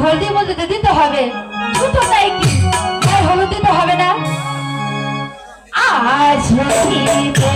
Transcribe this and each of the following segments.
হলদি মজুতে দিতে হবে। ছোট তাই কি? তাই হলুদ দিতে হবে না? আজ রহিবে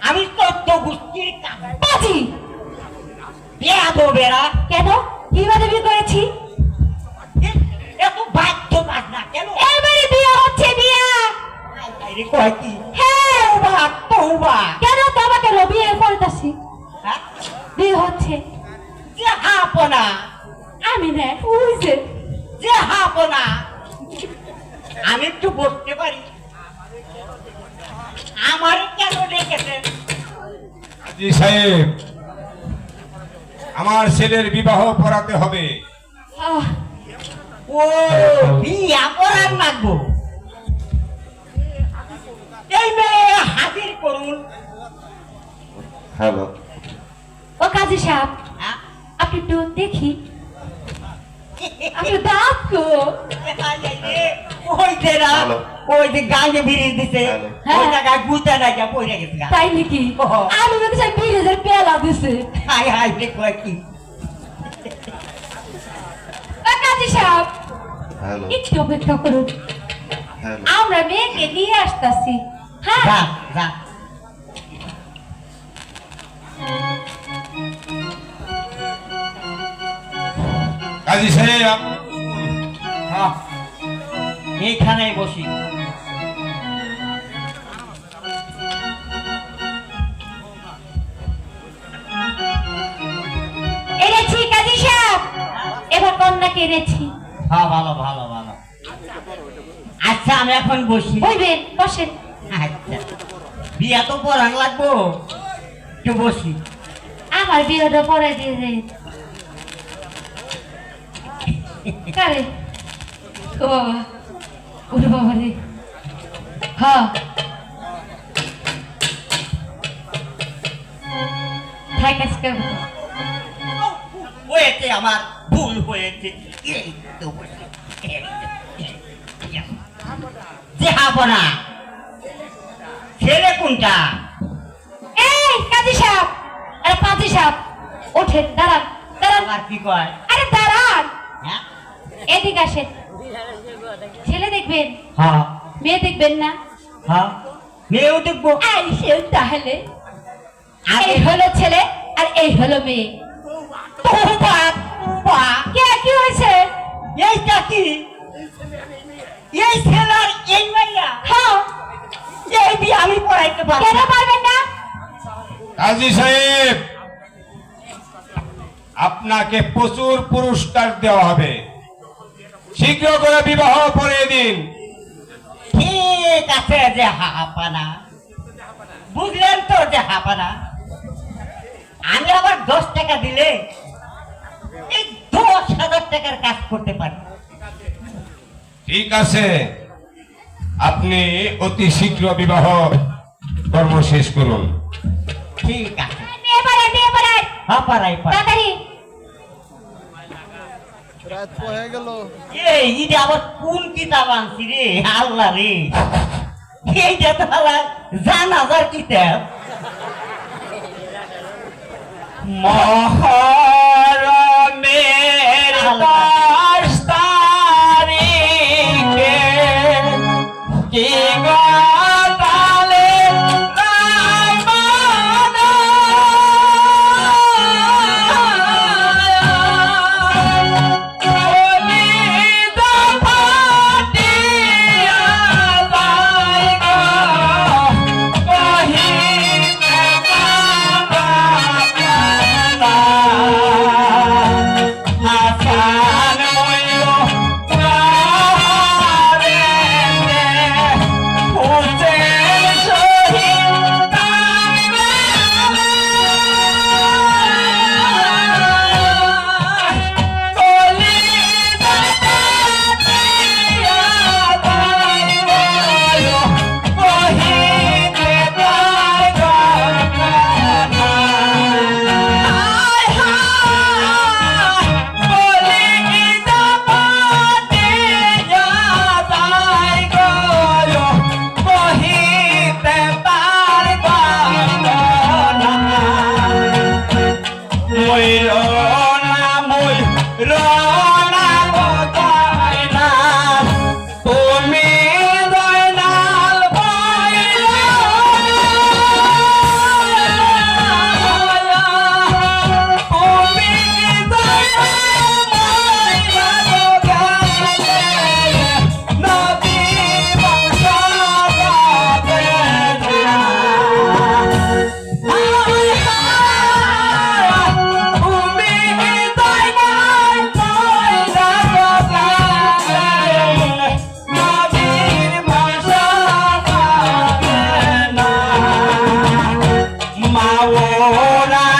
আমি তত্ত্ব গোষ্ঠীর বাজি বিয়া দেবেরা কেন? কীভাবে বিয়ে করেছি? এত বাধ্য বাদ না কেন? এবারে বিয়ে হচ্ছে বিয়ে। আরে কয় কি? হ্যাঁ। তৌবা তৌবা কেন তোমাকে বিয়ে করতেছি হ্যাঁ? বিয়ে হচ্ছে। যে হাপনা। আমি না বুঝছে যে হাপনা। আমি একটু বসতে পারি। আমার কেন ডেকেছেন জি সাহেব আমার ছেলের বিবাহ পড়াতে হবে। ও বিয়া করার লাগবো? এই মেয়ে হাজির করুন। হ্যালো। ও কাজী সাহেব হ্যাঁ? আপনি একটু দেখি। আপনি দাঁত কো ওই যে না Hello. ওই যে গাঁজে বিড়ি দিছে Hello. ওই হ্যাঁ। জায়গায় গুতা না যা পড়ে গেছে গা। তাই নাকি ওহো। আমি মনে চাই বিশ হাজার পেলা দিছে হাই হাই রে কয় কি ও কাজী সাহেব হ্যালো একটু অপেক্ষা করুন হ্যালো আমরা মেয়েকে নিয়ে আসতেছি হ্যাঁ যা যা কাজী সাহেব আপ- হ্যাঁ। এইখানে বসি। এনেছি কাজী সাহেব। এবার কন্যাকে এনেছি। হ্যাঁ ভালো ভালো ভালো। আচ্ছা আমি এখন বসি। বইবেন বসেন। আচ্ছা। বিয়া তো পড়ান লাগবো। একটু বসি। আমার বিয়েটা পড়াই দিয়ে যাই কারে? ও বাবা। ওরে বাবা রে। হ্যাঁ থাক আজকে হয়েছে আমার ভুল হয়েছে। এই তো বসি, এই এই, এই। যাব না ছেলে কোনটা? এই কাজী সাহেব। আরে পাজি সাহেব ওঠেন দাঁড়ান দাঁড়ান। আবার কি কয়? আরে দাঁড়ান। হ্যাঁ? এদিকে আসেন। ছেলে দেখবেন? হ্যাঁ। মেয়ে দেখবেন না? হ্যাঁ। মেয়েও দেখব। এই সে তাহলে। এই হলো ছেলে আর এই হলো মেয়ে। কে কি হয়েছে? এই এই হ্যাঁ। এই বিয়ে আমি পড়াইতে পারব কেন না। পারবেন না? কাজী সাহেব আপনাকে প্রচুর পুরস্কার দেওয়া হবে। শীঘ্র করে বিবাহ পড়িয়ে দিন। ঠিক আছে যে হাপানা বুঝলেন তো যে হাপানা আমি আবার দশ টাকা দিলে এই দশ হাজার টাকার কাজ করতে পারি। ঠিক আছে। আপনি অতি শীঘ্র বিবাহ কর্ম শেষ করুন। ঠিক আছে। রাত হয়ে গেল। এই এটা আবার কোন কিতাব আনছি রে? আল্লাহ রে। এইটা তো আবার জানাজার কিতাব। মহরমের দশ রয় রয় Ola